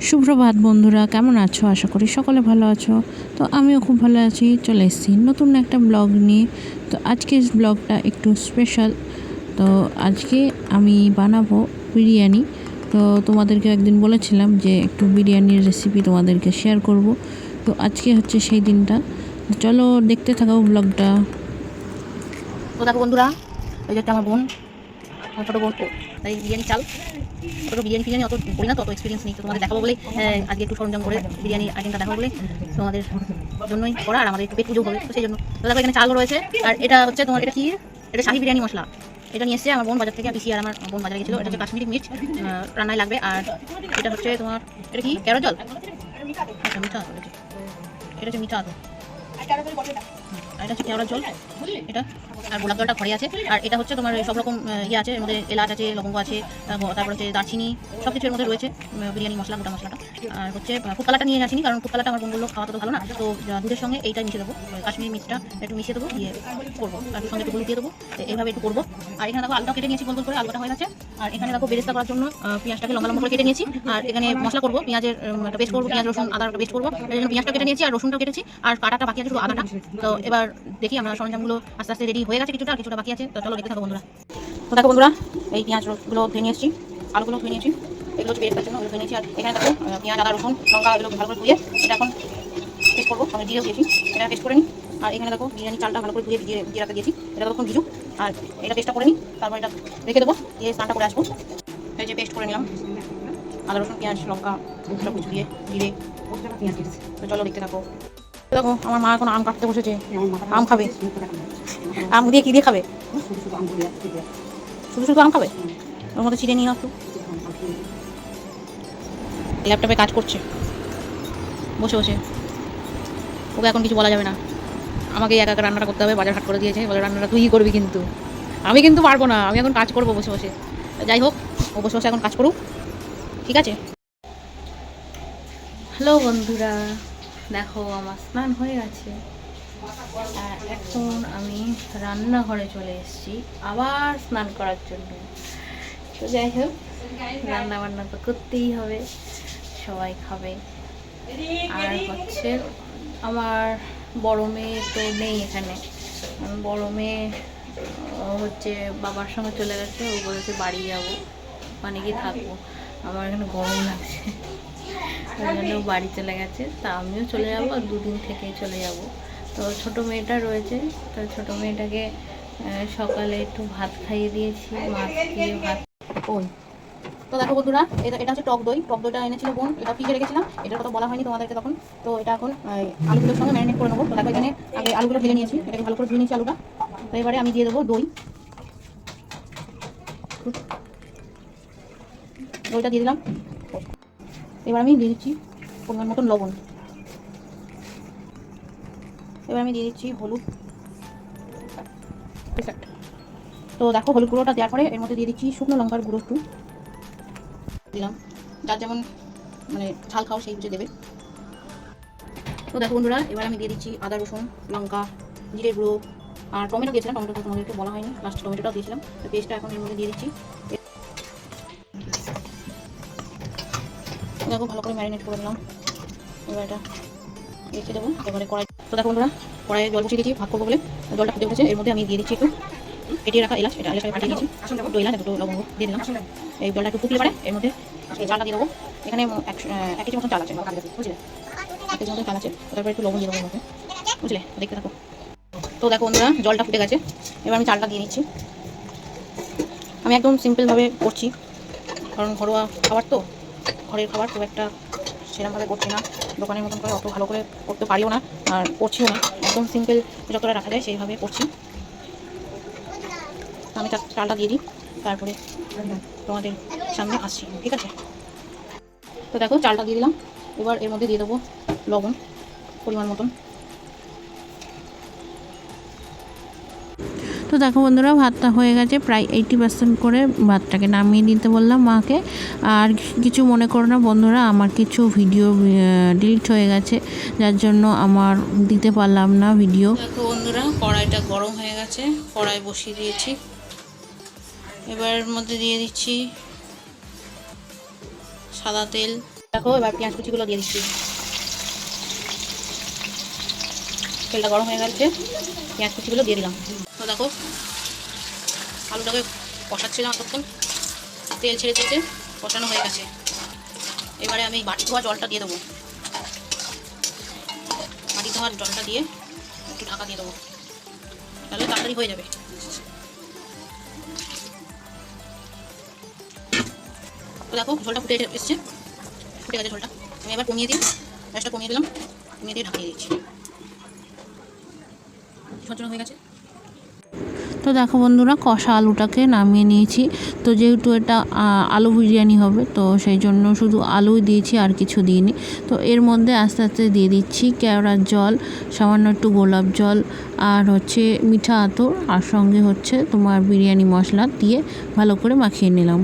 সুপ্রভাত বন্ধুরা, কেমন আছো? আশা করি সকলে ভালো আছো। তো আমিও খুব ভালো আছি, চলে এসেছি নতুন একটা ব্লগ নিয়ে। তো আজকের ব্লগটা একটু স্পেশাল তো আজকে আমি বানাবো বিরিয়ানি। তো তোমাদেরকে একদিন বলেছিলাম যে একটু বিরিয়ানির রেসিপি তোমাদেরকে শেয়ার করব। তো আজকে হচ্ছে সেই দিনটা। চলো দেখতে থাকো ব্লগটা। তো দেখো বন্ধুরা ওই যে আমার বোন। আমার ছোটো বোন ও, তাই বিরিয়ানি চাল ছোটো বিরিয়ানি ফিরিয়ানি অত করি না তো অত এক্সপিরিয়েন্স নেই তো তোমাদের দেখাবো বলে আজকে একটু সরঞ্জাম করে বিরিয়ানি আইটেমটা দেখাবো বলে। তোমাদের জন্যই করা আর আমাদের একটু পেট পুজো হবে তো সেই জন্য তো দেখো এখানে চালও রয়েছে আর এটা হচ্ছে তোমার এটা কি এটা শাহি বিরিয়ানি মশলা এটা নিয়ে এসছে আমার বোন বাজার থেকে পিসি আর আমার বোন বাজারে গেছিল। এটা হচ্ছে কাশ্মীরি মির্চ রান্নায় লাগবে। আর এটা হচ্ছে তোমার এটা কি? কেরো জল। আচ্ছা মিঠা এটা। হচ্ছে মিঠা আতর আর এটা হচ্ছে কেওড়ার জল। এটা আর গোলাপ জলটা ঘরে আছে। আর এটা হচ্ছে তোমার সব রকম ইয়ে আছে, এর মধ্যে এলাচ আছে, লবঙ্গ আছে তারপর হচ্ছে দারচিনি সব কিছুর মধ্যে রয়েছে বিরিয়ানি মশলা, গোটা মশলাটা। আর হচ্ছে কালারটা নিয়ে আসিনি কারণ ফুড কালারটা আমার বোন বলল খাওয়া তো ভালো না। তো দুধের সঙ্গে এইটা মিশিয়ে দেবো। কাশ্মীরি মিক্সটা একটু মিশিয়ে দেবো, দিয়ে করব। তার সঙ্গে একটু দিয়ে দেবো এইভাবে একটু করব। আর এখানে দেখো আলুটা কেটে নিয়েছি গোল করে, আলুটা হয়ে গেছে। আর এখানে দেখো বেরেস্তা করার জন্য পেঁয়াজটাকে লম্বা লম্বা করে কেটে নিয়েছি। আর এখানে মশলা করব, পেঁয়াজের একটা পেস্ট করব, পেঁয়াজ, রসুন, আদার পেস্ট করব। পেঁয়াজটা কেটে নিয়েছি, আর রসুনটা কেটেছি, আর কাটাটা বাকি আছে শুধু আদাটা। তো এবার দেখি আমরা সরঞ্জামগুলো আস্তে আস্তে রেডি হয়ে গেছে কিছুটা কিছুটা বাকি আছে। তো চলো দেখতে থাকো বন্ধুরা। তো দেখো বন্ধুরা, এই পেঁয়াজগুলো ধুয়ে নিয়ে এসেছি আলুগুলো ধুয়ে নিয়েছি এগুলো হচ্ছে বেরেস্তার জন্য ধুয়ে নিয়েছি আর এখানে দেখো পেঁয়াজ, আদা, রসুন, লঙ্কা, এগুলো ভালো করে ধুয়ে এটা এখন পেস্ট করব। আমি দিয়েও দিয়েছি এটা পেস্ট করে নিই। আর এখানে দেখো বিরিয়ানি চালটা ভালো করে ধুয়ে ভিজিয়ে দিয়ে রাখতে দিয়েছি। এটা তখন ভিজুক। আর এটা পেস্টটা করে নিই, তারপর এটা রেখে দেবো। দিয়ে স্নানটা করে আসব। এই যে পেস্ট করে নিলাম। আদা, রসুন, পেঁয়াজ, লঙ্কা সব কিছু দিয়ে। জিরে তো চলো দেখতে থাকো। দেখো, আমার মা এখন আম কাটতে বসেছে। আম খাবে? আম দিয়ে কি দিয়ে খাবে? শুধু শুধু আম খাবে? ওর মধ্যে চিড়ে নিয়ে একটু। ল্যাপটপে কাজ করছে। বসে বসে। ওকে এখন কিছু বলা যাবে না। আমাকে একা একা রান্নাটা করতে হবে, বাজার হাট করে দিয়েছে। বলে, রান্নাটা তুই করবি কিন্তু। আমি কিন্তু পারব না। আমি এখন কাজ করব, বসে বসে। যাই হোক, ও বসে বসে এখন কাজ করুক। ঠিক আছে? হ্যালো বন্ধুরা। দেখো আমার স্নান হয়ে গেছে। আর এখন আমি রান্নাঘরে চলে এসেছি আবার স্নান করার জন্য। তো যাই হোক রান্না বান্না তো করতেই হবে, সবাই খাবে। আর হচ্ছে আমার বড় মেয়ে তো নেই এখানে। বড় মেয়ে হচ্ছে বাবার সঙ্গে চলে গেছে, ও বলেছে বাড়ি যাব মানে কি থাকব। আমার এখানে গরম লাগছে। বাড়ি চলে গেছে। তা আমিও চলে যাব আর দুদিন থেকে চলে যাব। তো ছোট মেয়েটা রয়েছে, তো ছোট মেয়েটাকে সকালে একটু ভাত খাইয়ে দিয়েছি, মাছ দিয়ে ভাত। ওই। তো দেখো বন্ধুরা, এটা এটা হচ্ছে টক দই। টক দইটা এনেছিল বোন, এটা ফ্রিজে রেখেছিলাম, এটার কথা বলা হয়নি তোমাদেরকে তখন। তো এটা এখন আলুগুলোর সঙ্গে ম্যারিনেট করে নেব। তো দেখো এখানে আগে আলুগুলো ভেজে নিয়েছি, এটাকে ভালো করে ধুয়ে নিয়েছি আলুটা। তো এবারে আমি দিয়ে দেবো দই। দইটা দিয়ে দিলাম। এবার আমি দিয়ে দিচ্ছি পরিমাণ মতন লবণ। এবার আমি দিয়ে দিচ্ছি হলুদ। তো দেখো হলুদ গুঁড়োটা দেওয়ার পরে এর মধ্যে দিয়ে দিচ্ছি শুকনো লঙ্কার গুঁড়ো একটু। দিলাম। যার যেমন মানে ঝাল খাও সেই বুঝে দেবে। তো দেখো বন্ধুরা, এবার আমি দিয়ে দিচ্ছি আদা, রসুন, লঙ্কা জিরে গুঁড়ো। আর টমেটো দিয়েছিলাম, টমেটো তোমাদেরকে বলা হয়নি। লাস্ট টমেটোটাও দিয়েছিলাম। তো পেস্টটা এখন এর মধ্যে দিয়ে দিচ্ছি। দেখো ভালো করে ম্যারিনেট করে নিলাম। এবার এটা রেখে দেবো। এবারে কড়াই তো দেখো বন্ধুরা কড়াইয়ে জল বসিয়ে দিয়েছি ভাত করব বলে। জলটা ফুটে উঠেছে এর মধ্যে আমি দিয়ে দিচ্ছি একটু ফেটিয়ে রাখা এলাচ। এটা এলাচ ফাটিয়ে দিচ্ছি দুটো এলাচ দুটো লবঙ্গ দিয়ে দিলাম। এই জলটা একটু ফুটিয়ে পারে এর মধ্যে চালটা দিয়ে দেবো। এখানে এক এক কেজি মতন চাল আছে বুঝলে? এক কেজি মতন চাল আছে। তারপরে একটু লবণ দিয়ে দেবো মধ্যে বুঝলে? দেখতে থাকো। তো দেখো বন্ধুরা জলটা ফুটে গেছে। এবার আমি চালটা দিয়ে নিচ্ছি আমি একদম সিম্পলভাবে করছি। কারণ ঘরোয়া খাবার তো। ঘরের খাবার খুব একটা সেরকমভাবে করছি না। দোকানের মতন করে অত ভালো করে করতে পারিও না আর করছিও না। একদম সিম্পল যতটা রাখা যায় সেইভাবে করছি। আমি তার চালটা দিয়ে দিই, তারপরে তোমাদের সামনে আসছি, ঠিক আছে? তো দেখো, চালটা দিয়ে দিলাম। এবার এর মধ্যে দিয়ে দেবো লবণ, পরিমাণ মতন। দেখো বন্ধুরা, ভাতটা হয়ে গেছে। প্রায় এইটি পার্সেন্ট করে ভাতটাকে নামিয়ে দিতে বললাম মাকে। আর কিছু মনে করো না বন্ধুরা, আমার কিছু ভিডিও ডিলিট হয়ে গেছে। যার জন্য আমার দিতে পারলাম না ভিডিও দেখো বন্ধুরা, কড়াইটা গরম হয়ে গেছে। কড়াই বসিয়ে দিয়েছি। এবার মধ্যে দিয়ে দিচ্ছি সাদা তেল। দেখো, এবার পেঁয়াজ কুচিগুলো দিয়ে দিচ্ছি। তেলটা গরম হয়ে গেছে। পেঁয়াজ কুচিগুলো দিয়ে দিলাম। তো দেখো, আলুটাকে কষাচ্ছিলাম তখন তেল ছেড়ে দিয়েছে, কষানো হয়ে গেছে। এবারে আমি বাটি ধোয়া জলটা দিয়ে দেবো। বাটি ধোয়ার জলটা দিয়ে একটু ঢাকা দিয়ে দেবো। তাহলে তাড়াতাড়ি হয়ে যাবে। দেখো, ঝোলটা ফুটে এসছে। ফুটে গেছে ঝোলটা। আমি এবার কমিয়ে দিই। গ্যাসটা কমিয়ে দিলাম। কমিয়ে দিয়ে ঢাকিয়ে দিচ্ছি। ঝরঝর হয়ে গেছে? তো দেখো বন্ধুরা, কষা আলুটাকে নামিয়ে নিয়েছি। তো যেহেতু এটা আলু বিরিয়ানি হবে, তো সেই জন্য শুধু আলুই দিয়েছি, আর কিছু দিইনি। তো এর মধ্যে আস্তে আস্তে দিয়ে দিচ্ছি কেওড়ার জল, সামান্য একটু গোলাপ জল, আর হচ্ছে মিঠা আতর, আর সঙ্গে হচ্ছে তোমার বিরিয়ানি মশলা দিয়ে ভালো করে মাখিয়ে নিলাম।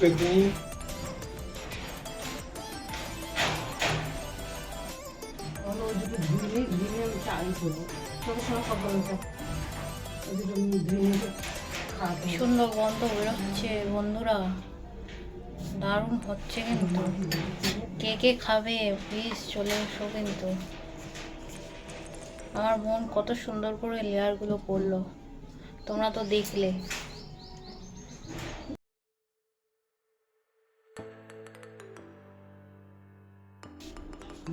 Peguei. সুন্দর গন্ধ বেরোচ্ছে বন্ধুরা দারুণ হচ্ছে কিন্তু কে কে খাবে? প্লিজ চলে এসো কিন্তু আমার বোন কত সুন্দর করে লেয়ারগুলো করল। তোমরা তো দেখলে।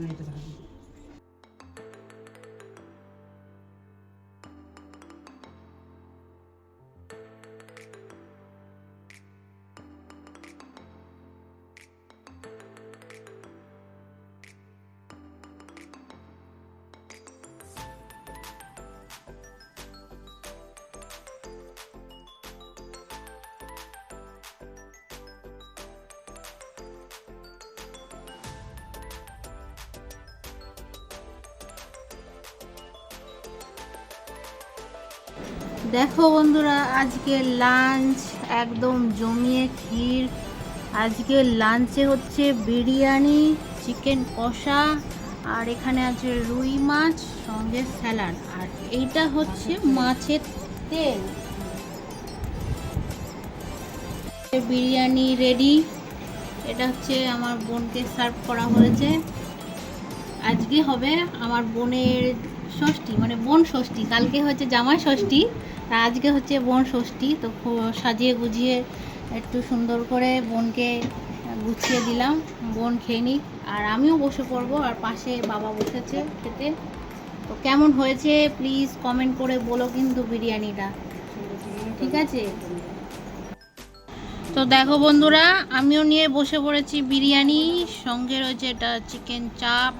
めいだ দেখো বন্ধুরা, আজকে লাঞ্চ একদম জমিয়ে ক্ষীর। আজকে লাঞ্চে হচ্ছে বিরিয়ানি চিকেন কষা, আর এখানে আছে রুই মাছ, সঙ্গে স্যালাড আর এইটা হচ্ছে মাছের তেল। বিরিয়ানি রেডি এটা হচ্ছে আমার বোনকে সার্ভ করা হয়েছে। আজকে হবে আমার বোনের ষষ্ঠী মানে বোন ষষ্ঠী। কালকে হচ্ছে জামাই ষষ্ঠী, আর আজকে হচ্ছে বোন ষষ্ঠী। তো সাজিয়ে গুজিয়ে একটু সুন্দর করে বোনকে গুছিয়ে দিলাম, বোন খেয়ে নিক। আর আমিও বসে পড়ব, আর পাশে বাবা বসেছে খেতে। তো কেমন হয়েছে প্লিজ কমেন্ট করে বলো কিন্তু বিরিয়ানিটা। ঠিক আছে? তো দেখো বন্ধুরা, আমিও নিয়ে বসে পড়েছি বিরিয়ানি। সঙ্গে রয়েছে এটা চিকেন চাপ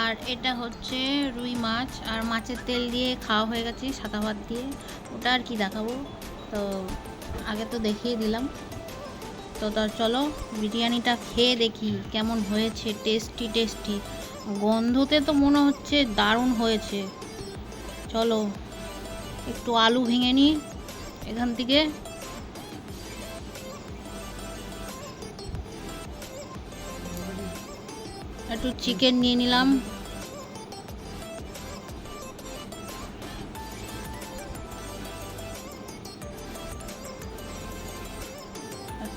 আর এটা হচ্ছে রুই মাছ, আর মাছের তেল দিয়ে খাওয়া হয়ে গেছে, সাদা ভাত দিয়ে। ওটা আর কি দেখাবো? তো আগে তো দেখিয়ে দিলাম। তো তার চলো, বিরিয়ানিটা খেয়ে দেখি কেমন হয়েছে টেস্টি টেস্টি গন্ধতে তো মনে হচ্ছে দারুণ হয়েছে। চলো, একটু আলু ভেঙে নিই, এখান থেকে। একটু চিকেন নিয়ে নিলাম।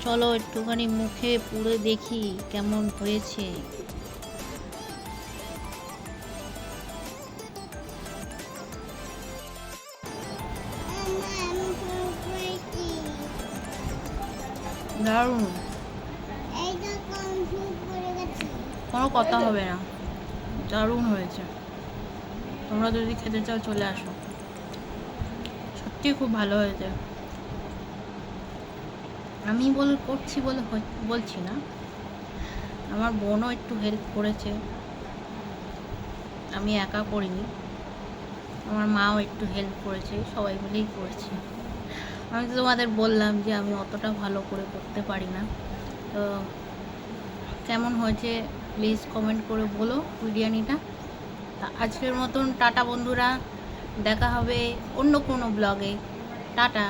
চলো একটুখানি মুখে পুড়ে দেখি কেমন হয়েছে। দারুণ। কোনো কথা হবে না। দারুণ হয়েছে। তোমরা যদি খেতে চাও, চলে আসো। সত্যি খুব ভালো হয়েছে। আমি বল, করছি বলে বলছি না। আমার বোনও একটু হেল্প করেছে। আমি একা করিনি। আমার মাও একটু হেল্প করেছে। সবাই মিলেই করেছে। আমি তো তোমাদের বললাম যে আমি অতটা ভালো করে করতে পারি না। তো কেমন হয়েছে প্লিজ কমেন্ট করে বলো বিরিয়ানিটা। তা আজকের মতন টাটা বন্ধুরা, দেখা হবে অন্য কোনো ব্লগে টাটা।